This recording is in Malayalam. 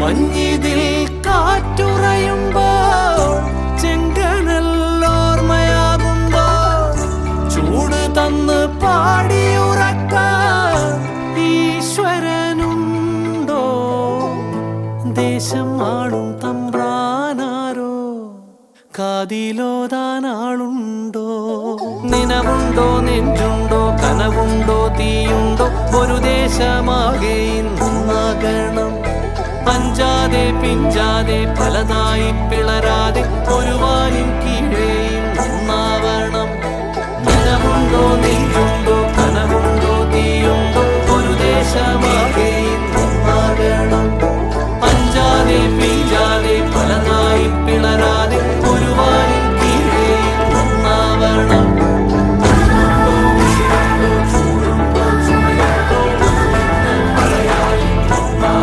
മഞ്ഞിതിൽ കാറ്റുറയുമ്പോ ചെങ്കനല്ലോർമ്മയാകുമ്പോ ചൂട് തന്ന് പാടിയുറക്ക ഈശ്വരനുണ്ടോ? ദേശം ആളും തമ്പ്രാനാരോ? കാതിലോതാനാളുണ്ടോ? നിനവുണ്ടോ നെഞ്ചുണ്ടോ കനവുണ്ടോ തീയുണ്ടോ? ഒരു ദേശമാകെ ഇന്നാകണം പിഞ്ചാതെ പലതായി പിളരാതെ ഒരു